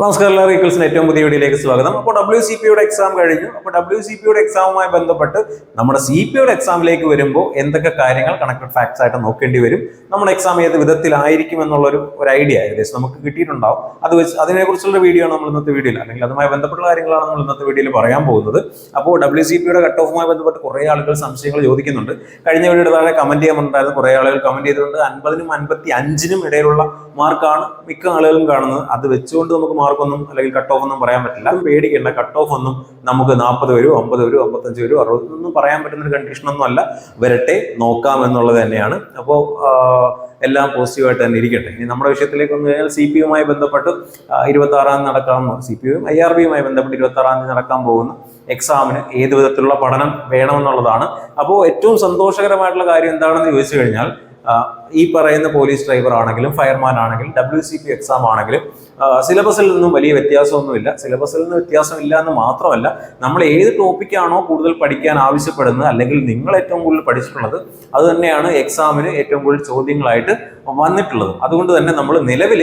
നമസ്കാരം എല്ലാ റീക്കിൾസിന് ഏറ്റവും പുതിയ വീഡിയോയിലേക്ക് സ്വാഗതം. അപ്പോൾ ഡബ്ല്യു സി പിയുടെ എക്സാം കഴിഞ്ഞു. അപ്പോൾ ഡബ്ല്യു സി പിയുടെ എക്സാമുമായി ബന്ധപ്പെട്ട് നമ്മുടെ സി പിയുടെ എക്സാമിലേക്ക് വരുമ്പോൾ എന്തൊക്കെ കാര്യങ്ങൾ കണക്റ്റഡ് ഫാക്ട്സ് ആയിട്ട് നോക്കേണ്ടി വരും? നമ്മുടെ എക്സാം ഏത് വിധത്തിലായിരിക്കും എന്നുള്ളൊരു ഒരു ഐഡിയ ഏകദേശം നമുക്ക് കിട്ടിയിട്ടുണ്ടാവും. അത് വെച്ച് അതിനെക്കുറിച്ചുള്ള വീഡിയോ ആണ് നമ്മൾ ഇന്നത്തെ വീഡിയോയിൽ അല്ലെങ്കിൽ അതുമായി ബന്ധപ്പെട്ട കാര്യങ്ങളാണ് നമ്മൾ ഇന്നത്തെ വീഡിയോയിൽ പറയാൻ പോകുന്നത്. അപ്പോൾ ഡബ്ല്യു സി പിയുടെ കട്ട് ഓഫുമായി ബന്ധപ്പെട്ട് കുറേ ആളുകൾ സംശയങ്ങൾ ചോദിക്കുന്നുണ്ട്. കഴിഞ്ഞ വീഡിയോയുടെ താഴെ കമന്റ് ചെയ്യാമുണ്ടായിരുന്നു കുറേ ആളുകൾ കമന്റ് ചെയ്തിട്ടുണ്ട്. അൻപതിനും അൻപത്തി അഞ്ചിനും ഇടയിലുള്ള മാർക്കാണ് മിക്ക ആളുകളും കാണുന്നത്. അത് വെച്ചുകൊണ്ട് നമുക്ക് മാർക്കൊന്നും അല്ലെങ്കിൽ കട്ട് ഓഫ് ഒന്നും പറയാൻ പറ്റില്ല. പേടിക്കേണ്ട കട്ട് ഓഫ് ഒന്നും നമുക്ക് നാൽപ്പത് വരും അമ്പത് വരും അമ്പത്തഞ്ച് വരും അറുപത് ഒന്നും പറയാൻ പറ്റുന്ന ഒരു കണ്ടീഷൻ ഒന്നും അല്ല. വരട്ടെ നോക്കാം എന്നുള്ളത് തന്നെയാണ്. അപ്പോൾ എല്ലാം പോസിറ്റീവായിട്ട് തന്നെ ഇരിക്കട്ടെ. ഇനി നമ്മുടെ വിഷയത്തിലേക്ക് വന്നു കഴിഞ്ഞാൽ സി പി യുമായി ബന്ധപ്പെട്ട് ഇരുപത്തി ആറാം തീയതി നടക്കാൻ C P U I R ബിയുമായി ബന്ധപ്പെട്ട് ഇരുപത്തി ആറാം തീയതി നടക്കാൻ പോകുന്ന. എക്സാമിന് ഏത് വിധത്തിലുള്ള പഠനം വേണമെന്നുള്ളതാണ്. അപ്പോൾ ഏറ്റവും സന്തോഷകരമായിട്ടുള്ള കാര്യം എന്താണെന്ന് ചോദിച്ചു കഴിഞ്ഞാൽ ഈ പറയുന്ന പോലീസ് ഡ്രൈവർ ആണെങ്കിലും ഫയർമാൻ ആണെങ്കിലും ഡബ്ല്യു സി പി എക്സാം ആണെങ്കിലും സിലബസിൽ നിന്നും വലിയ വ്യത്യാസമൊന്നുമില്ല. സിലബസിൽ നിന്ന് വ്യത്യാസമില്ല എന്ന് മാത്രമല്ല നമ്മൾ ഏത് ടോപ്പിക്കാണോ കൂടുതൽ പഠിക്കാൻ ആവശ്യപ്പെടുന്നത് അല്ലെങ്കിൽ നിങ്ങൾ ഏറ്റവും കൂടുതൽ പഠിച്ചിട്ടുള്ളത് അത് തന്നെയാണ് എക്സാമിന് ഏറ്റവും കൂടുതൽ ചോദ്യങ്ങളായിട്ട് വന്നിട്ടുള്ളത്. അതുകൊണ്ട് തന്നെ നമ്മൾ നിലവിൽ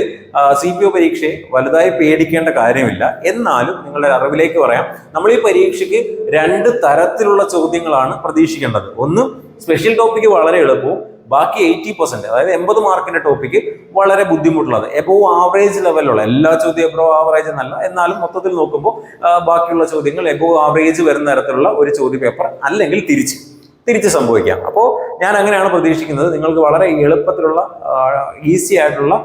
സി പി ഒ പരീക്ഷയെ വലുതായി പേടിക്കേണ്ട കാര്യമില്ല. എന്നാലും നിങ്ങളുടെ അറിവിലേക്ക് പറയാം നമ്മൾ ഈ പരീക്ഷയ്ക്ക് രണ്ട് തരത്തിലുള്ള ചോദ്യങ്ങളാണ് പ്രതീക്ഷിക്കേണ്ടത്. ഒന്ന് സ്പെഷ്യൽ ടോപ്പിക്ക് വളരെ എളുപ്പവും ബാക്കി എയ്റ്റി പെർസെന്റ് അതായത് എൺപത് മാർക്കിന്റെ ടോപ്പിക്ക് വളരെ ബുദ്ധിമുട്ടുള്ളത്. എബോ ആവറേജ് ലെവലുള്ള എല്ലാ ചോദ്യം എബോ ആവറേജ് എന്നല്ല എന്നാലും മൊത്തത്തിൽ നോക്കുമ്പോൾ ബാക്കിയുള്ള ചോദ്യങ്ങൾ എബോ ആവറേജ് വരുന്ന തരത്തിലുള്ള ഒരു ചോദ്യ പേപ്പർ അല്ലെങ്കിൽ തിരിച്ച് തിരിച്ച് സംഭവിക്കാം. അപ്പോൾ ഞാൻ അങ്ങനെയാണ് പ്രതീക്ഷിക്കുന്നത്. നിങ്ങൾക്ക് വളരെ എളുപ്പത്തിലുള്ള ഈസി ആയിട്ടുള്ള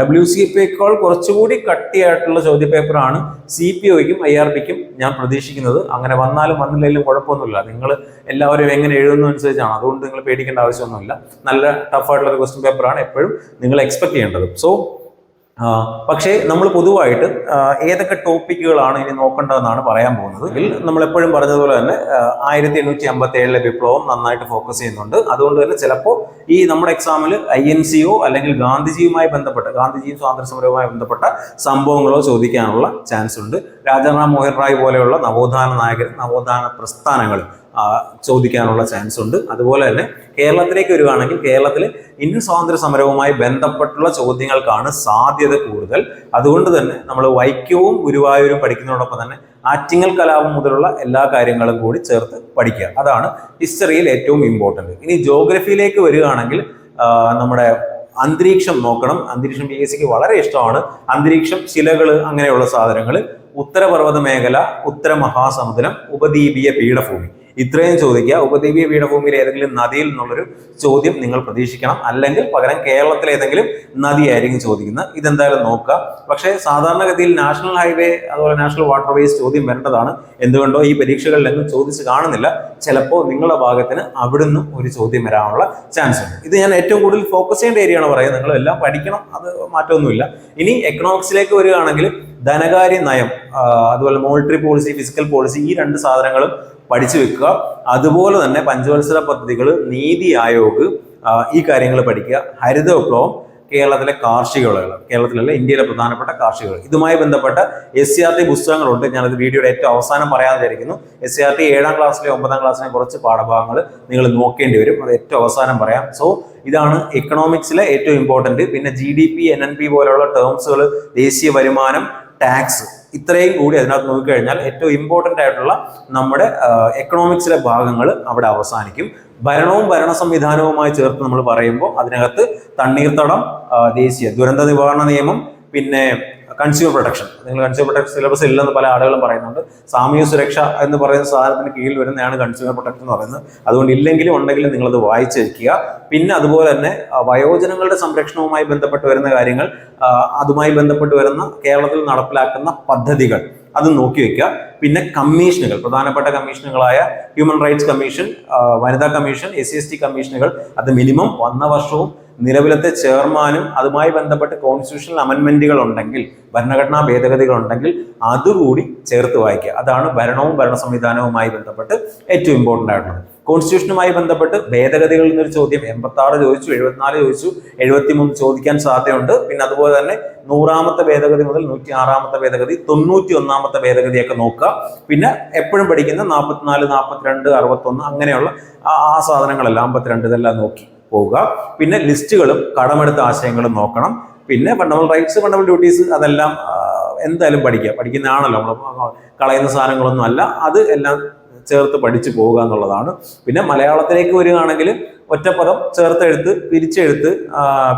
ഡബ്ല്യു സി പിയേക്കാൾ കുറച്ചുകൂടി കട്ടിയായിട്ടുള്ള ചോദ്യപേപ്പറാണ് സി പി ഒയ്ക്കും ഐ ആർ പിക്കും ഞാൻ പ്രതീക്ഷിക്കുന്നത്. അങ്ങനെ വന്നാലും വന്നില്ലെങ്കിലും കുഴപ്പമൊന്നുമില്ല. നിങ്ങൾ എല്ലാവരും എങ്ങനെ എഴുതുന്നു അനുസരിച്ചാണ് അതുകൊണ്ട് നിങ്ങൾ പേടിക്കേണ്ട ആവശ്യമൊന്നുമില്ല. നല്ല ടഫായിട്ടുള്ള ഒരു ക്വസ്റ്റ്യൻ പേപ്പറാണ് എപ്പോഴും നിങ്ങൾ എക്സ്പെക്ട് ചെയ്യേണ്ടത്. സോ പക്ഷേ നമ്മൾ പൊതുവായിട്ട് ഏതൊക്കെ ടോപ്പിക്കുകളാണ് ഇനി നോക്കേണ്ടതെന്നാണ് പറയാൻ പോകുന്നത്. നമ്മൾ എപ്പോഴും പറഞ്ഞതുപോലെ തന്നെ ആയിരത്തി എണ്ണൂറ്റി അമ്പത്തി ഏഴിലെ വിപ്ലവം നന്നായിട്ട് ഫോക്കസ് ചെയ്യുന്നുണ്ട്. അതുകൊണ്ട് തന്നെ ചിലപ്പോൾ ഈ നമ്മുടെ എക്സാമിൽ ഐ എൻ സിയോ അല്ലെങ്കിൽ ഗാന്ധിജിയുമായി ബന്ധപ്പെട്ട ഗാന്ധിജിയും സ്വാതന്ത്ര്യ സമരവുമായി ബന്ധപ്പെട്ട സംഭവങ്ങളോ ചോദിക്കാനുള്ള ചാൻസ് ഉണ്ട്. രാജാറാം മോഹൻ റായ് പോലെയുള്ള നവോത്ഥാന നായകർ നവോത്ഥാന പ്രസ്ഥാനങ്ങൾ ചോദിക്കാനുള്ള ചാൻസ് ഉണ്ട്. അതുപോലെ തന്നെ കേരളത്തിലേക്ക് വരികയാണെങ്കിൽ കേരളത്തിൽ ഇന്ത്യൻ സ്വാതന്ത്ര്യ സമരവുമായി ബന്ധപ്പെട്ടുള്ള ചോദ്യങ്ങൾക്കാണ് സാധ്യത കൂടുതൽ. അതുകൊണ്ട് തന്നെ നമ്മൾ വൈക്കവും ഗുരുവായൂരും പഠിക്കുന്നതോടൊപ്പം തന്നെ ആറ്റിങ്ങൽ കലാപം മുതലുള്ള എല്ലാ കാര്യങ്ങളും കൂടി ചേർത്ത് പഠിക്കുക. അതാണ് ഹിസ്റ്ററിയിൽ ഏറ്റവും ഇമ്പോർട്ടന്റ് ഇനി ജോഗ്രഫിയിലേക്ക് വരികയാണെങ്കിൽ നമ്മുടെ അന്തരീക്ഷം നോക്കണം. അന്തരീക്ഷം പി എസ് സിക്ക് വളരെ ഇഷ്ടമാണ്. അന്തരീക്ഷം ശിലകൾ അങ്ങനെയുള്ള സാധനങ്ങൾ ഉത്തരപർവത മേഖല ഉത്തരമഹാസമുദ്രം ഉപദ്വീപീയ പീഠഭൂമി. ഇത്രയും ചോദിക്കുക. ഉപദ്വീപീയ പീഠഭൂമിയിലെ ഏതെങ്കിലും നദിയിൽ നിന്നുള്ളൊരു ചോദ്യം നിങ്ങൾ പ്രതീക്ഷിക്കണം. അല്ലെങ്കിൽ പകരം കേരളത്തിലെ ഏതെങ്കിലും നദിയായിരിക്കും ചോദിക്കുന്നത്. ഇതെന്തായാലും നോക്കുക. പക്ഷേ സാധാരണഗതിയിൽ നാഷണൽ ഹൈവേ അതുപോലെ നാഷണൽ വാട്ടർവേസ് ചോദ്യം വരേണ്ടതാണ്. എന്തുകൊണ്ടോ ഈ പരീക്ഷകളിലൊന്നും ചോദിച്ച് കാണുന്നില്ല. ചിലപ്പോൾ നിങ്ങളുടെ ഭാഗത്തിന് അവിടുന്ന് ഒരു ചോദ്യം വരാനുള്ള ചാൻസ് ഉണ്ട്. ഇത് ഞാൻ ഏറ്റവും കൂടുതൽ ഫോക്കസ് ചെയ്യേണ്ട ഏരിയയാണ് പറയുന്നത്. നിങ്ങൾ എല്ലാം പഠിക്കണം. അത് മാറ്റമൊന്നുമില്ല. ഇനി എക്കണോമിക്സിലേക്ക് വരികയാണെങ്കിൽ ധനകാര്യ നയം അതുപോലെ മോണിറ്ററി പോളിസി ഫിസിക്കൽ പോളിസി ഈ രണ്ട് സാധനങ്ങളും പഠിച്ചു വെക്കുക. അതുപോലെ തന്നെ പഞ്ചവത്സര പദ്ധതികൾ നീതി ആയോഗ് ഈ കാര്യങ്ങൾ പഠിക്കുക. ഹരിത വിപ്ലവം കേരളത്തിലെ കാർഷിക വിളകൾ കേരളത്തിലല്ല ഇന്ത്യയിലെ പ്രധാനപ്പെട്ട കാർഷിക വിളകൾ ഇതുമായി ബന്ധപ്പെട്ട എസ് സി ആർ ടി പുസ്തകങ്ങളുണ്ട്. ഞാനത് വീഡിയോയുടെ ഏറ്റവും അവസാനം പറയാൻ വിചാരിക്കുന്നു. എസ് സി ആർ ടി ഏഴാം ക്ലാസ്സിലെ ഒമ്പതാം ക്ലാസ്സിലെ കുറച്ച് പാഠഭാഗങ്ങൾ നിങ്ങൾ നോക്കേണ്ടി വരും. അത് ഏറ്റവും അവസാനം പറയാം. സോ ഇതാണ് എക്കണോമിക്സിലെ ഏറ്റവും ഇമ്പോർട്ടന്റ് പിന്നെ G D P N N P പോലെയുള്ള ടേംസുകൾ ദേശീയ വരുമാനം ടാക്സ് ഇത്രയും കൂടി അതിനകത്ത് നോക്കിക്കഴിഞ്ഞാൽ ഏറ്റവും ഇമ്പോർട്ടന്റ് ആയിട്ടുള്ള നമ്മുടെ എക്കണോമിക്സിലെ ഭാഗങ്ങൾ അവിടെ അവസാനിക്കും. ഭരണവും ഭരണ സംവിധാനവുമായി ചേർത്ത് നമ്മൾ പറയുമ്പോൾ അതിനകത്ത് തണ്ണീർത്തടം ദേശീയ ദുരന്ത നിവാരണ നിയമം പിന്നെ കൺസ്യൂമർ പ്രൊട്ടക്ഷൻ നിങ്ങൾ കൺസ്യൂമർ പ്രൊട്ടക്ഷൻ സിലബസ് ഇല്ലെന്ന് പല ആളുകളും പറയുന്നുണ്ട്. സാമൂഹ്യ സുരക്ഷ എന്ന് പറയുന്ന സാധനത്തിന് കീഴിൽ വരുന്നതാണ് കൺസ്യൂമർ പ്രൊട്ടക്ഷൻ എന്ന് പറയുന്നത്. അതുകൊണ്ട് ഇല്ലെങ്കിലും ഉണ്ടെങ്കിലും നിങ്ങളത് വായിച്ചിരിക്കുക പിന്നെ അതുപോലെ തന്നെ വയോജനങ്ങളുടെ സംരക്ഷണവുമായി ബന്ധപ്പെട്ട് വരുന്ന കാര്യങ്ങൾ അതുമായി ബന്ധപ്പെട്ട് വരുന്ന കേരളത്തിൽ നടപ്പിലാക്കുന്ന പദ്ധതികൾ അത് നോക്കി വെക്കുക. പിന്നെ കമ്മീഷനുകൾ പ്രധാനപ്പെട്ട കമ്മീഷനുകളായ ഹ്യൂമൻ റൈറ്റ്സ് കമ്മീഷൻ വനിതാ കമ്മീഷൻ എസ് സി ടി കമ്മീഷനുകൾ അത് മിനിമം വന്ന വർഷവും നിലവിലത്തെ ചെയർമാനും അതുമായി ബന്ധപ്പെട്ട് കോൺസ്റ്റിറ്റ്യൂഷണൽ അമെൻമെന്റുകൾ ഉണ്ടെങ്കിൽ ഭരണഘടനാ ഭേദഗതികൾ ഉണ്ടെങ്കിൽ അതുകൂടി ചേർത്ത് വായിക്കുക. അതാണ് ഭരണവും ഭരണ സംവിധാനവുമായി ബന്ധപ്പെട്ട് ഏറ്റവും ഇമ്പോർട്ടന്റ് ആയിട്ടുള്ളത്. കോൺസ്റ്റിറ്റ്യൂഷനുമായി ബന്ധപ്പെട്ട് ഭേദഗതികളിൽ നിന്നൊരു ചോദ്യം എൺപത്തി ആറ് ചോദിച്ചു എഴുപത്തിനാല് ചോദിച്ചു എഴുപത്തി മൂന്ന് ചോദിക്കാൻ സാധ്യതയുണ്ട്. പിന്നെ അതുപോലെ തന്നെ നൂറാമത്തെ ഭേദഗതി മുതൽ നൂറ്റി ആറാമത്തെ ഭേദഗതി തൊണ്ണൂറ്റി ഒന്നാമത്തെ ഭേദഗതിയൊക്കെ നോക്കുക. പിന്നെ എപ്പോഴും പഠിക്കുന്ന നാൽപ്പത്തിനാല് നാൽപ്പത്തിരണ്ട് അറുപത്തൊന്ന് അങ്ങനെയുള്ള ആ സാധനങ്ങളെല്ലാം അമ്പത്തിരണ്ട് ഇതെല്ലാം നോക്കി. പോവുക. പിന്നെ ലിസ്റ്റുകളും കടമെടുത്ത ആശയങ്ങളും നോക്കണം. പിന്നെ ഫണ്ടമെന്റൽ റൈറ്റ്സ് ഫണ്ടമെന്റൽ ഡ്യൂട്ടീസ് അതെല്ലാം എന്തായാലും പഠിക്കുക. പഠിക്കുന്നതാണല്ലോ നമ്മൾ കളയുന്ന സാധനങ്ങളൊന്നും അല്ല. അത് എല്ലാം ചേർത്ത് പഠിച്ചു പോവുക എന്നുള്ളതാണ്. പിന്നെ മലയാളത്തിലേക്ക് വരികയാണെങ്കിൽ ഒറ്റപ്പദം ചേർത്തെഴുത്ത് പിരിച്ചെഴുത്ത്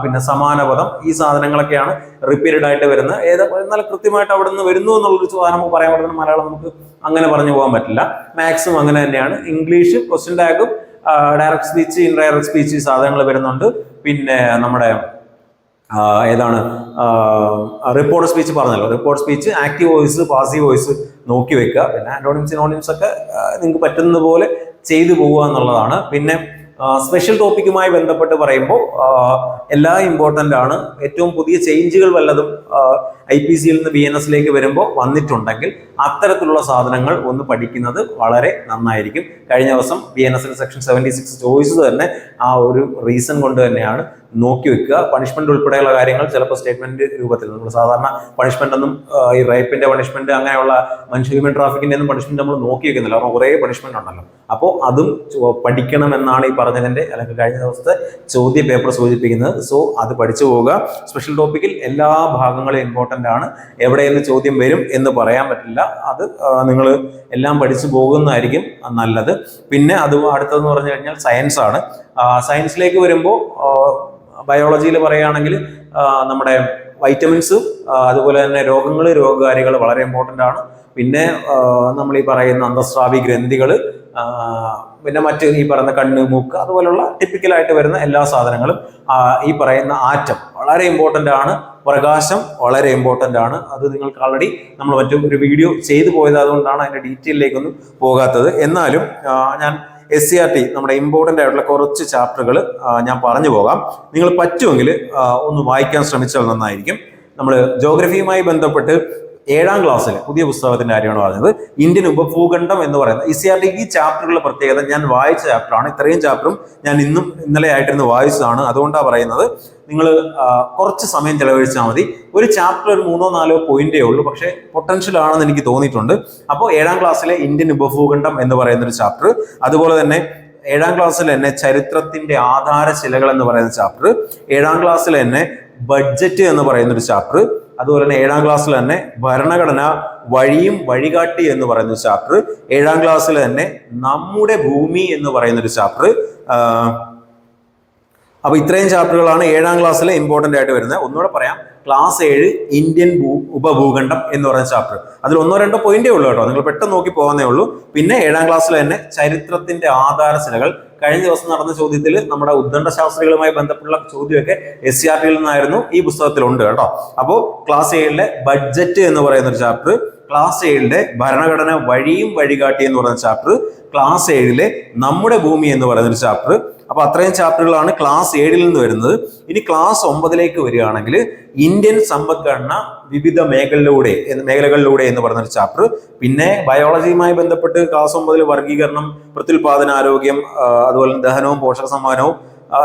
പിന്നെ സമാനപദം ഈ സാധനങ്ങളൊക്കെയാണ് റിപ്പീറ്റഡ് ആയിട്ട് വരുന്നത്. ഏത് എന്നാൽ കൃത്യമായിട്ട് അവിടെ നിന്ന് വരുന്നു എന്നുള്ളൊരു സാധനം നമുക്ക് പറയാൻ പറ്റുന്ന മലയാളം നമുക്ക് അങ്ങനെ പറഞ്ഞു പോകാൻ പറ്റില്ല. മാത്സും അങ്ങനെ തന്നെയാണ്. ഇംഗ്ലീഷ് ക്വസ്റ്റ്യൻ ടാഗും ഡയറക്റ്റ് സ്പീച്ച് ഇൻഡയറക്റ്റ് സ്പീച്ച് സാധനങ്ങൾ വരുന്നുണ്ട്. പിന്നെ നമ്മുടെ ഏതാണ് റിപ്പോർട്ട് സ്പീച്ച് പറഞ്ഞല്ലോ. Report speech active voice passive voice നോക്കി വെക്കുക. പിന്നെ ആൻഡോണിംസ് ഇനോണിംസ് ഒക്കെ നിങ്ങൾക്ക് പറ്റുന്ന പോലെ ചെയ്തു പോവുക എന്നുള്ളതാണ്. പിന്നെ സ്പെഷ്യൽ ടോപ്പിക്കുമായി ബന്ധപ്പെട്ട് പറയുമ്പോൾ എല്ലാം ഇമ്പോർട്ടന്റ് ആണ്. ഏറ്റവും പുതിയ ചേഞ്ചുകൾ വല്ലതും ഐ പി സിയിൽ നിന്ന് ബി എൻ എസിലേക്ക് വരുമ്പോൾ വന്നിട്ടുണ്ടെങ്കിൽ അത്തരത്തിലുള്ള സാധനങ്ങൾ ഒന്ന് പഠിക്കുന്നത് വളരെ നന്നായിരിക്കും. കഴിഞ്ഞ ദിവസം ബി എൻ എസിൽ സെക്ഷൻ സെവന്റി സിക്സ് ചോദിച്ചത് തന്നെ ആ ഒരു റീസൺ കൊണ്ട് തന്നെയാണ് നോക്കി വെക്കുക. പണിഷ്മെന്റ് ഉൾപ്പെടെയുള്ള കാര്യങ്ങൾ ചിലപ്പോൾ സ്റ്റേറ്റ്മെന്റ് രൂപത്തിൽ നമ്മൾ സാധാരണ പണിഷ്മെന്റ് ഒന്നും ഈ റേപ്പിന്റെ പണിഷ്മെന്റ് അങ്ങനെയുള്ള മനുഷ്യ ഹ്യൂമൻ ട്രാഫിക്കിന്റെ ഒന്നും പണിഷ്മെന്റ് നമ്മൾ നോക്കി വെക്കുന്നില്ല. കാരണം കുറേ പണിഷ്മെന്റ് ഉണ്ടല്ലോ. അപ്പോൾ അതും പഠിക്കണമെന്നാണ് ഈ പറഞ്ഞതിന്റെ അല്ലെങ്കിൽ കഴിഞ്ഞ ദിവസത്തെ ചോദ്യ പേപ്പർ സൂചിപ്പിക്കുന്നത്. സോ അത് പഠിച്ചു പോവുക. സ്പെഷ്യൽ ടോപ്പിക്കിൽ എല്ലാ ഭാഗങ്ങളും ഇമ്പോർട്ടന്റ് ആണ്. എവിടെയെന്ന് ചോദ്യം വരും എന്ന് പറയാൻ പറ്റില്ല. അത് നിങ്ങൾ എല്ലാം പഠിച്ചു പോകുന്നതായിരിക്കും നല്ലത്. പിന്നെ അത് അടുത്തതെന്ന് പറഞ്ഞു കഴിഞ്ഞാൽ സയൻസ് ആണ്. സയൻസിലേക്ക് വരുമ്പോൾ ബയോളജിയിൽ പറയുകയാണെങ്കിൽ നമ്മുടെ വൈറ്റമിൻസ് അതുപോലെ തന്നെ രോഗങ്ങൾ രോഗകാരികൾ വളരെ ഇമ്പോർട്ടന്റ് ആണ്. പിന്നെ നമ്മൾ ഈ പറയുന്ന അന്തസ്രാവി ഗ്രന്ഥികൾ പിന്നെ മറ്റ് ഈ പറയുന്ന കണ്ണ് മൂക്ക് അതുപോലുള്ള typical-ആയിട്ട് വരുന്ന എല്ലാ സാധനങ്ങളും ഈ പറയുന്ന ആറ്റം. വളരെ ഇമ്പോർട്ടന്റ് ആണ്. പ്രകാശം വളരെ ഇമ്പോർട്ടന്റ് ആണ്. അത് നിങ്ങൾക്ക് ആൾറെഡി നമ്മൾ മറ്റു ഒരു വീഡിയോ ചെയ്തു പോയത് അതുകൊണ്ടാണ് അതിന്റെ ഡീറ്റെയിലേക്കൊന്നും പോകാത്തത്. എന്നാലും ഞാൻ എസ് സി ആർ ടി നമ്മുടെ ഇമ്പോർട്ടന്റ് ആയിട്ടുള്ള കുറച്ച് ചാപ്റ്ററുകൾ ഞാൻ പറഞ്ഞു പോകാം. നിങ്ങൾ പറ്റുമെങ്കിൽ ഒന്ന് വായിക്കാൻ ശ്രമിച്ചാൽ നന്നായിരിക്കും. നമ്മൾ ജോഗ്രഫിയുമായി ബന്ധപ്പെട്ട് ഏഴാം ക്ലാസ്സിൽ പുതിയ പുസ്തകത്തിന്റെ കാര്യമാണ് പറഞ്ഞത്. ഇന്ത്യൻ ഉപഭൂഖണ്ഡം എന്ന് പറയുന്നത് ഇ സി ആർ ടി ഈ ചാപ്റ്ററുകളുടെ പ്രത്യേകത ഞാൻ വായിച്ച ചാപ്റ്ററാണ്. ഇത്രയും ചാപ്റ്ററും ഞാൻ ഇന്നും ഇന്നലെ ആയിട്ടിരുന്ന് വായിച്ചതാണ്. അതുകൊണ്ടാണ് പറയുന്നത്. നിങ്ങൾ കുറച്ച് സമയം ചെലവഴിച്ചാൽ മതി. ഒരു ചാപ്റ്റർ ഒരു മൂന്നോ നാലോ പോയിന്റേ ഉള്ളൂ. പക്ഷേ പൊട്ടൻഷ്യൽ ആണെന്ന് എനിക്ക് തോന്നിയിട്ടുണ്ട്. അപ്പോൾ ഏഴാം ക്ലാസ്സിലെ ഇന്ത്യൻ ഉപഭൂഖണ്ഡം എന്ന് പറയുന്ന ഒരു ചാപ്റ്റർ. അതുപോലെ തന്നെ ഏഴാം ക്ലാസ്സിൽ തന്നെ ചരിത്രത്തിന്റെ ആധാരശിലകൾ എന്ന് പറയുന്ന ചാപ്റ്റർ. ഏഴാം ക്ലാസ്സിൽ തന്നെ ബഡ്ജറ്റ് എന്ന് പറയുന്ന ഒരു ചാപ്റ്റർ. അതുപോലെ തന്നെ ഏഴാം ക്ലാസ്സിൽ തന്നെ ഭരണഘടന വഴിയും വഴികാട്ടി എന്ന് പറയുന്ന ചാപ്റ്റർ ഏഴാം ക്ലാസ്സിൽ തന്നെ നമ്മുടെ ഭൂമി എന്ന് പറയുന്ന ഒരു ചാപ്റ്റർ അപ്പൊ ഇത്രയും ചാപ്റ്ററുകളാണ് ഏഴാം ക്ലാസ്സിലെ ഇമ്പോർട്ടന്റ് ആയിട്ട് വരുന്നത്. ഒന്നുകൂടെ പറയാം. ക്ലാസ് ഏഴ് ഇന്ത്യൻ ഭൂ ഉപഭൂഖണ്ഡം എന്ന് പറയുന്ന ചാപ്റ്റർ അതിൽ ഒന്നോ രണ്ടോ പോയിന്റേ ഉള്ളൂ കേട്ടോ. നിങ്ങൾ പെട്ടെന്ന് നോക്കി പോകുന്നേ ഉള്ളൂ. പിന്നെ ഏഴാം ക്ലാസ്സിൽ തന്നെ ചരിത്രത്തിന്റെ ആധാരശിലകൾ കഴിഞ്ഞ ദിവസം നടന്ന ചോദ്യത്തിൽ നമ്മുടെ ഉദ്ദണ്ഡ ശാസ്ത്രികളുമായി ബന്ധപ്പെട്ടുള്ള ചോദ്യമൊക്കെ എസ് സി ആർ ടിയിൽ നിന്നായിരുന്നു ഈ പുസ്തകത്തിലുണ്ട് കേട്ടോ. അപ്പോൾ ക്ലാസ് ഏഴിലെ ബഡ്ജറ്റ് എന്ന് പറയുന്ന ഒരു ചാപ്റ്റർ ക്ലാസ് ഏഴിലെ ഭരണഘടന വഴിയും വഴികാട്ടി എന്ന് പറയുന്ന ചാപ്റ്റർ ക്ലാസ് ഏഴിലെ നമ്മുടെ ഭൂമി എന്ന് പറയുന്ന ഒരു ചാപ്റ്റർ അപ്പൊ അത്രയും ചാപ്റ്ററുകളാണ് ക്ലാസ് ഏഴിൽ നിന്ന് വരുന്നത്. ഇനി ക്ലാസ് ഒമ്പതിലേക്ക് വരികയാണെങ്കിൽ ഇന്ത്യൻ സമ്പദ്ഘടന വിവിധ മേഖലയിലൂടെ മേഖലകളിലൂടെ എന്ന് പറയുന്ന ഒരു ചാപ്റ്റർ പിന്നെ ബയോളജിയുമായി ബന്ധപ്പെട്ട് ക്ലാസ് ഒമ്പതിൽ വർഗീകരണം പ്രത്യുൽപാദന ആരോഗ്യം അതുപോലെ ദഹനവും പോഷക സമ്മാനവും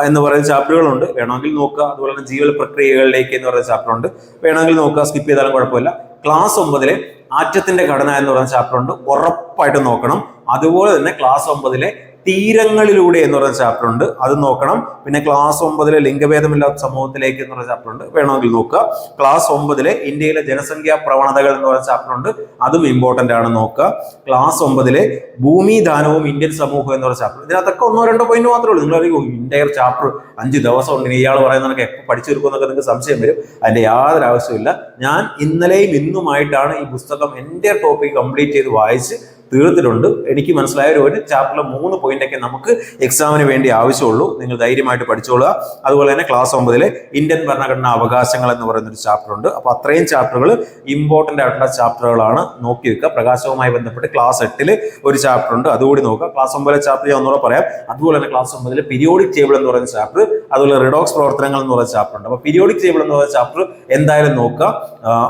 എന്ന് പറയുന്ന ചാപ്റ്ററുകളുണ്ട് വേണമെങ്കിൽ നോക്കുക. അതുപോലെ തന്നെ ജീവൽ പ്രക്രിയകളിലേക്ക് എന്ന് പറയുന്ന ചാപ്റ്റർ ഉണ്ട്. വേണമെങ്കിൽ നോക്കുക. സ്കിപ്പ് ചെയ്താലും കുഴപ്പമില്ല. ക്ലാസ് ഒമ്പതിലെ ആറ്റത്തിന്റെ ഘടന എന്ന് പറയുന്ന ചാപ്റ്റർ ഉണ്ട്. ഉറപ്പായിട്ട് നോക്കണം. അതുപോലെ തന്നെ ക്ലാസ് ഒമ്പതിലെ തീരങ്ങളിലൂടെ എന്ന് പറയുന്ന ചാപ്റ്റർ ഉണ്ട്. അത് നോക്കണം. പിന്നെ ക്ലാസ് ഒമ്പതിലെ ലിംഗഭേദമില്ലാത്ത സമൂഹത്തിലേക്ക് എന്ന് പറയുന്ന ചാപ്റ്റർ ഉണ്ട്. വേണമെങ്കിൽ നോക്കുക ക്ലാസ് ഒമ്പതിലെ ഇന്ത്യയിലെ ജനസംഖ്യാ പ്രവണതകൾ എന്ന് പറയുന്ന ചാപ്റ്റർ ഉണ്ട്. അതും ഇമ്പോർട്ടന്റ് ആണ് നോക്കുക. ക്ലാസ് ഒമ്പതിലെ ഭൂമിദാനവും ഇന്ത്യൻ സമൂഹം എന്ന് പറയുന്ന ചാപ്റ്റർ ഇതിനകത്തൊക്കെ ഒന്നോ രണ്ടോ പോയിന്റ് മാത്രമേ ഉള്ളൂ. നിങ്ങൾ അറിയുമോ ഇന്റയർ ചാപ്റ്റർ അഞ്ച് ദിവസം ഉണ്ട്. ഇയാൾ പറയുന്നതൊക്കെ എപ്പോൾ പഠിച്ചു തീർക്കുമെന്നൊക്കെ നിങ്ങൾക്ക് സംശയം വരും. അതിന്റെ യാതൊരു ആവശ്യമില്ല ഞാൻ ഇന്നലെയും ഇന്നുമായിട്ടാണ് ഈ പുസ്തകം എന്റെ ടോപ്പിക് കംപ്ലീറ്റ് ചെയ്ത് വായിച്ച് തീർത്തിട്ടുണ്ട്. എനിക്ക് മനസ്സിലായ ഒരു ചാപ്റ്ററിൽ മൂന്ന് പോയിന്റ് ഒക്കെ നമുക്ക് എക്സാമിന് വേണ്ടി ആവശ്യമുള്ളൂ. നിങ്ങൾ ധൈര്യമായിട്ട് പഠിച്ചോളുക. അതുപോലെ തന്നെ ക്ലാസ് ഒമ്പതിലെ ഇന്ത്യൻ ഭരണഘടനാ അവകാശങ്ങൾ എന്ന് പറയുന്ന ഒരു ചാപ്റ്റർ ഉണ്ട്. അപ്പൊ അത്രയും ചാപ്റ്ററുകൾ ഇമ്പോർട്ടന്റ് ആയിട്ടുള്ള ചാപ്റ്ററുകളാണ് നോക്കി വെക്കുക. പ്രകാശവുമായി ബന്ധപ്പെട്ട് ക്ലാസ് എട്ടിൽ ഒരു ചാപ്റ്റർ ഉണ്ട്. അതുകൂടി നോക്കുക. ക്ലാസ് ഒമ്പതിലെ ചാപ്റ്റർ ഞാൻ ഒന്നുകൂടെ പറയാം. അതുപോലെ തന്നെ ക്ലാസ് ഒമ്പതിലെ പീരിയോഡിക് ടേബിൾ എന്ന് പറയുന്ന ചാപ്റ്റർ അതുപോലെ റിഡോക്സ് പ്രവർത്തനങ്ങൾ എന്ന് പറയുന്ന ചാപ്റ്റർ ഉണ്ട്. അപ്പൊ പീരിയോഡിക് ടേബിൾ എന്ന് പറയുന്ന ചാപ്റ്റർ എന്തായാലും നോക്കുക.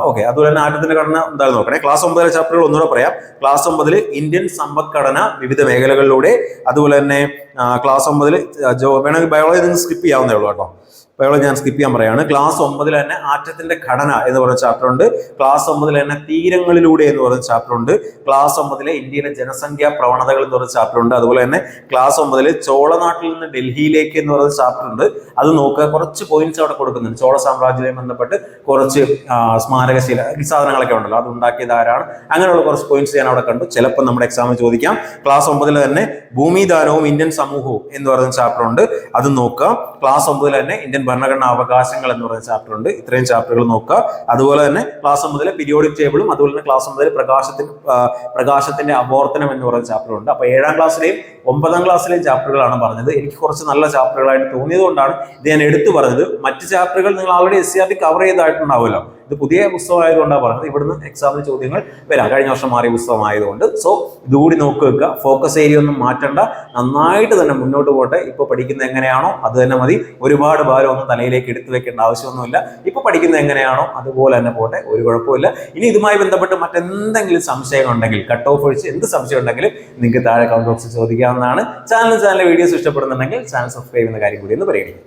ഓക്കെ അതുപോലെ തന്നെ ആറ്റത്തിന്റെ ഘടന എന്തായാലും നോക്കണേ. ക്ലാസ് ഒമ്പതിലെ ചാപ്റ്ററുകൾ ഒന്നുകൂടെ പറയാം. ക്ലാസ് ഒമ്പതിൽ ഇന്ത്യൻ സമ്പദ്ഘടന വിവിധ മേഖലകളിലൂടെ അതുപോലെ തന്നെ ക്ലാസ് ഒമ്പതിൽ ജോ വേണമെങ്കിൽ ബയോളജി സ്കിപ്പ് ചെയ്യാവുന്നേ ഉള്ളൂ കേട്ടോ. ബയോളജി ഞാൻ സ്കിപ്പ് ചെയ്യാൻ പറയാണ്. ക്ലാസ് ഒമ്പതിൽ തന്നെ ആറ്റത്തിന്റെ ഘടന എന്ന് പറയുന്ന ചാപ്റ്റർ ഉണ്ട്. ക്ലാസ് ഒമ്പതിൽ തന്നെ തീരങ്ങളിലൂടെ എന്ന് പറയുന്ന ചാപ്റ്റർ ഉണ്ട്. ക്ലാസ് ഒമ്പതിലെ ഇന്ത്യയിലെ ജനസംഖ്യാ പ്രവണതകൾ എന്ന് പറയുന്ന ചാപ്റ്റർ ഉണ്ട്. അതുപോലെ തന്നെ ക്ലാസ് ഒമ്പതിൽ ചോളനാട്ടിൽ നിന്ന് ഡൽഹിയിലേക്ക് എന്ന് പറയുന്ന ചാപ്റ്റർ ഉണ്ട്. അത് നോക്കുക. കുറച്ച് പോയിന്റ്സ് അവിടെ കൊടുക്കുന്നുണ്ട്. ചോള സാമ്രാജ്യവുമായി ബന്ധപ്പെട്ട് കുറച്ച് സ്മാരകശീല സാധനങ്ങളൊക്കെ ഉണ്ടല്ലോ. അത് ഉണ്ടാക്കിയത് ആരാണ്? അങ്ങനെയുള്ള കുറച്ച് പോയിന്റ്സ് ഞാൻ അവിടെ കണ്ടു. ചിലപ്പോൾ നമ്മുടെ എക്സാമിൽ ചോദിക്കാം. ക്ലാസ് ഒമ്പതിൽ തന്നെ ഭൂമിദാനവും ഇന്ത്യൻ സമൂഹവും എന്ന് പറയുന്ന ചാപ്റ്റർ ഉണ്ട്. അത് നോക്കുക. ക്ലാസ് ഒമ്പതിൽ തന്നെ ഇന്ത്യൻ ഭരണഘടനാ അവകാശങ്ങൾ എന്ന് പറയുന്ന ചാപ്റ്റർ ഉണ്ട്. ഇത്രയും ചാപ്റ്ററുകൾ നോക്കുക. അതുപോലെ തന്നെ ക്ലാസ് ഒമ്പതിലെ പീരിയോഡിക് ടേബിളും അതുപോലെ തന്നെ ക്ലാസ് ഒമ്പതിലെ പ്രകാശത്തിന് പ്രകാശത്തിന്റെ അപോർത്തനം എന്ന് പറയുന്ന ചാപ്റ്റർ ഉണ്ട്. അപ്പൊ ഏഴാം ക്ലാസ്സിലെയും ഒമ്പതാം ക്ലാസ്സിലെയും ചാപ്റ്ററുകളാണ് പറഞ്ഞത്. എനിക്ക് കുറച്ച് നല്ല ചാപ്റ്ററുകളായിട്ട് തോന്നിയത് കൊണ്ടാണ് ഇത് ഞാൻ എടുത്തു പറഞ്ഞത്. മറ്റ് ചാപ്റ്ററുകൾ നിങ്ങൾ already S C R T cover ചെയ്തായിട്ടുണ്ടാവുമല്ലോ ഇത് പുതിയ പുസ്തകമായതുകൊണ്ടാണ് പറഞ്ഞത്. ഇവിടുന്ന് എക്സാമിന് ചോദ്യങ്ങൾ വരാം. കഴിഞ്ഞ വർഷം മാറിയ പുസ്തകമായതുകൊണ്ട്. സോ ഇതുകൂടി നോക്കി വെക്കുക. ഫോക്കസ് ഏരിയ ഒന്നും മാറ്റണ്ട. നന്നായിട്ട് തന്നെ മുന്നോട്ട് പോട്ടെ. ഇപ്പൊ പഠിക്കുന്നത് എങ്ങനെയാണോ അത് തന്നെ മതി. ഒരുപാട് ഭാരം ഒന്നും തലയിലേക്ക് എടുത്തു വെക്കേണ്ട ആവശ്യമൊന്നുമില്ല. ഇപ്പൊ പഠിക്കുന്നത് എങ്ങനെയാണോ അതുപോലെ തന്നെ പോട്ടെ. ഒരു കുഴപ്പമില്ല ഇനി ഇതുമായി ബന്ധപ്പെട്ട് മറ്റെന്തെങ്കിലും സംശയം ഉണ്ടെങ്കിൽ കട്ട് ഓഫ് ഒഴിച്ച് എന്ത് സംശയം ഉണ്ടെങ്കിലും നിങ്ങൾക്ക് താഴെ കമന്റ് ബോക്സിൽ ചോദിക്കാവുന്നതാണ്. ചാനൽ ചാനൽ വീഡിയോസ് ഇഷ്ടപ്പെടുന്നുണ്ടെങ്കിൽ ചാനൽ സബ്സ്ക്രൈബ് ചെയ്യുന്ന കാര്യം കൂടി ഒന്ന് പരിഗണിക്കും